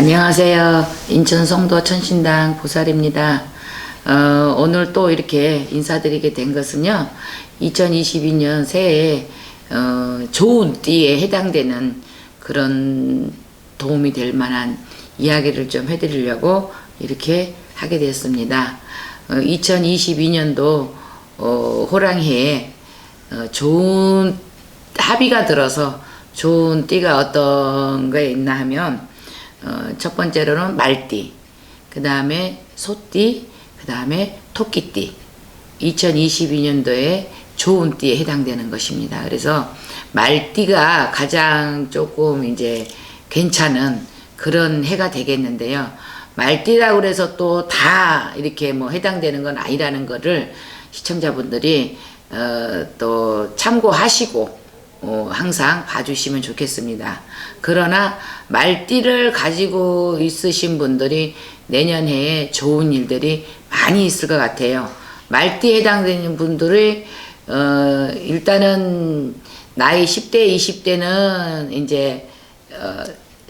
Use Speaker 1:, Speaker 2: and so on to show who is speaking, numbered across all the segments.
Speaker 1: 안녕하세요. 인천 송도 천신당 보살입니다. 어, 오늘 또 이렇게 인사드리게 된 것은요. 2022년 새해에 어, 좋은 띠에 해당되는 그런 도움이 될 만한 이야기를 좀 해드리려고 이렇게 하게 되었습니다. 어, 2022년도 어, 호랑이에 어, 좋은 합의가 들어서 좋은 띠가 어떤 거에 있나 하면 어, 첫 번째로는 말띠, 그 다음에 소띠, 그 다음에 토끼띠. 2022년도에 좋은 띠에 해당되는 것입니다. 그래서 말띠가 가장 조금 이제 괜찮은 그런 해가 되겠는데요. 말띠라고 그래서 또 다 이렇게 뭐 해당되는 건 아니라는 거를 시청자분들이 어, 또 참고하시고 어, 항상 봐주시면 좋겠습니다. 그러나 말띠를 가지고 있으신 분들이 내년해에 좋은 일들이 많이 있을 것 같아요. 말띠에 해당되는 분들이 어, 일단은 나이 10대, 20대는 이제 어,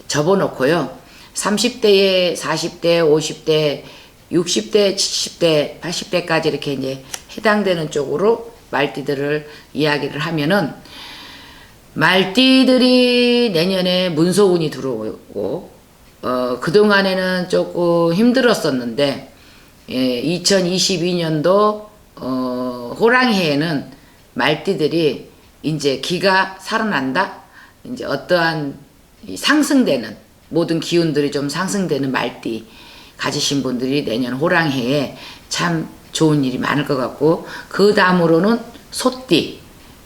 Speaker 1: 접어놓고요. 30대에 40대, 50대, 60대, 70대, 80대까지 이렇게 이제 해당되는 쪽으로 말띠들을 이야기를 하면은 말띠들이 내년에 문소운이 들어오고 어, 그동안에는 조금 힘들었었는데 예, 2022년도 어, 호랑이해에는 말띠들이 이제 기가 살아난다. 이제 어떠한 이 상승되는 모든 기운들이 좀 상승되는 말띠 가지신 분들이 내년 호랑이해에 참 좋은 일이 많을 것 같고 그 다음으로는 소띠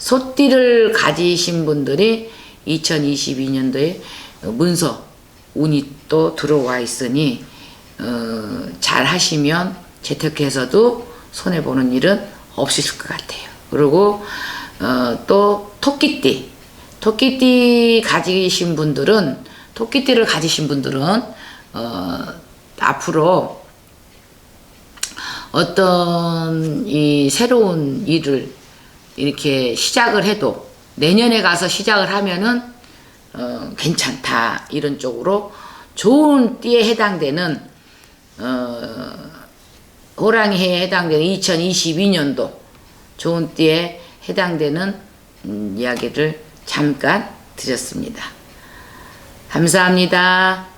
Speaker 1: 소띠를 가지신 분들이 2022년도에 문서 운이 또 들어와 있으니 어, 잘 하시면 재테크에서도 손해 보는 일은 없으실 것 같아요. 그리고 어, 또 토끼띠 토끼띠 가지신 분들은 토끼띠를 가지신 분들은 어, 앞으로 어떤 이 새로운 일을 이렇게 시작을 해도 내년에 가서 시작을 하면은 어, 괜찮다 이런 쪽으로 좋은 띠에 해당되는 어, 호랑이해에 해당되는 2022년도 좋은 띠에 해당되는 음, 이야기를 잠깐 드렸습니다. 감사합니다.